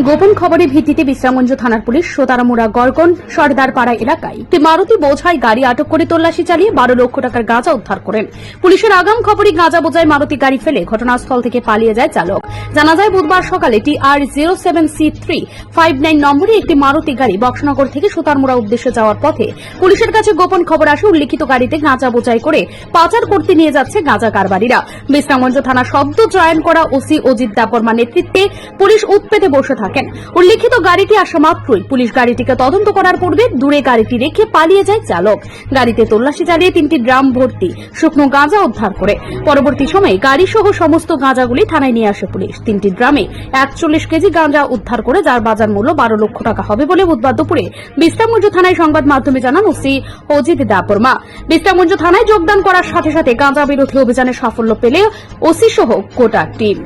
গোপন খবরের ভিত্তিতে বিশ্রামগঞ্জ থানার পুলিশ সোতারামুড়া গড়গন সর্দারপাড়া এলাকায় একটি মারুতি বোঝাই গাড়ি আটক করে তল্লাশি চালিয়ে বারো লক্ষ টাকার গাঁজা উদ্ধার করেন। পুলিশের আগাম খবরে গাঁজা বোঝাই মারুতি গাড়ি ফেলে ঘটনাস্থল থেকে পালিয়ে যায় চালক। জানা যায়, বুধবার সকালে T R zero seven C three five nine নম্বরে একটি মারুতি গাড়ি বক্সনগর থেকে সুতারমুড়া উদ্দেশ্যে যাওয়ার পথে পুলিশের কাছে গোপন খবর আসে উল্লিখিত গাড়িতে গাঁজা বোঝাই করে পাচার করতে নিয়ে যাচ্ছে গাঁজা কারবারিরা। বিশ্রামগঞ্জ থানা শব্দ চয়ন করা ওসি অজিত দাপরমা নেতৃত্বে পুলিশ উৎপেতে বসে থাকেন। উল্লিখিত গাড়িটি আসা মাত্রই পুলিশ গাড়িটিকে তদন্ত করার পূর্বে দূরে গাড়িটি রেখে পালিয়ে যায় চালক। গাড়িতে তল্লাশি চালিয়ে তিনটি ড্রাম ভর্তি শুকনো গাঁজা উদ্ধার করে। পরবর্তী সময়ে গাড়ি সহ সমস্ত গাঁজাগুলি থানায় নিয়ে আসে পুলিশ। তিনটি ড্রামে একচল্লিশ কেজি গাঁজা উদ্ধার করে, যার বাজার মূল্য বারো লক্ষ টাকা হবে বলে বুধবার দুপুরে বিশ্রামগঞ্জ থানায় সংবাদ মাধ্যমে জানান ওসি অজিত দাপরমা। বিশ্রামগঞ্জ থানায় যোগদান করার সাথে সাথে গাঁজা বিরোধী অভিযানে সাফল্য পেলে ওসি সহ গোটা টিম।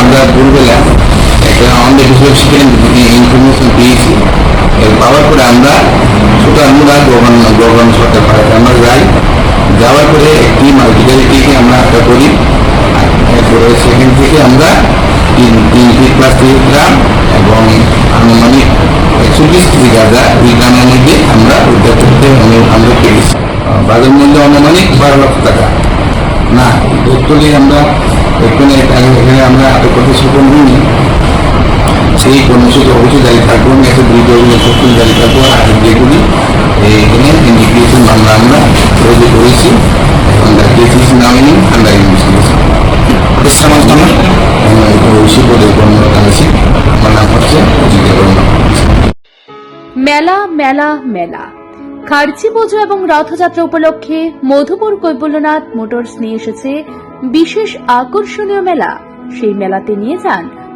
আমরা আমাদের হিসেবে সেকেন্ড ইনফরমেশন পেয়েছি পাওয়ার পরে আমরা ছোটো আমরা গভর্নর গভর্নর সরকার পাড়াতে আমরা যাই যাওয়ার পরে একটি মাল্টিপ্যালিটিকে আমরা একটা করি এরপরে সেখান থেকে আমরা তিন তিন ফিট প্লাস তিন গ্রাম এবং আনুমানিক একচল্লিশ কেজি গাঁজা দুই গ্রামের মধ্যে আমরা উদ্ধার করতে আমরা আহ, বাজার মূল্য আনুমানিক বারো লক্ষ টাকা না অ্যাকচুয়ালি আমরা এখানে এখানে আমরা আটক করতে সফল হইনি সেই কর্মসূচি অবশ্যই জারি থাকব একটা দুই দলীয় সত্যি জারি থাকব আর যেগুলি এখানে ইন্ডিকেশন মামলা আমরা রোজ করেছি। এখন কেসিস নামিনি আন্ডার ইনভেস্টিগেশন বিশ্রাম থানা ঐশী কর্মরত আছি। আমার নাম হচ্ছে মেলা মেলা মেলা। খার্চি পুজো এবং রথযাত্রা উপলক্ষে মধুপুর কৈবল্যনাথ মোটরস নিয়ে এসেছে বিশেষ আকর্ষণীয় মেলা। সেই মেলাতে নিয়ে যান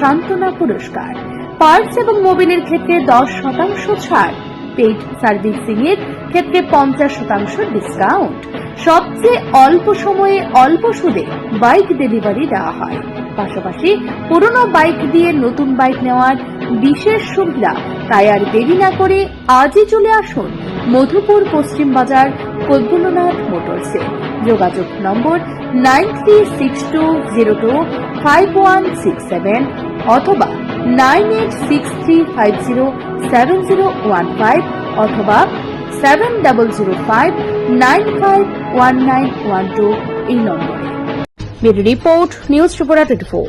সান্ত্বনা পুরস্কার। পার্টস এবং মোবিলের ক্ষেত্রে দশ শতাংশ ছাড়। পেইড সার্ভিসিং এর ক্ষেত্রে পঞ্চাশ শতাংশ ডিসকাউন্ট। সবচেয়ে অল্প সময়ে অল্প সুদে বাইক ডেলিভারি দেওয়া হয়। পাশাপাশি পুরনো বাইক দিয়ে নতুন বাইক নেওয়ার বিশেষ সুবিধা। তাই আর দেরি না করে আজই চলে আসুন মধুপুর পশ্চিম বাজার কৈবল্যনাথ মোটরসে যোগাযোগ নম্বর nine three six two zero two five one six seven অথবা nine eight six three five zero seven zero one five অথবা seven double zero five nine five one nine one two এই নম্বরে। Report, news Tripura twenty four.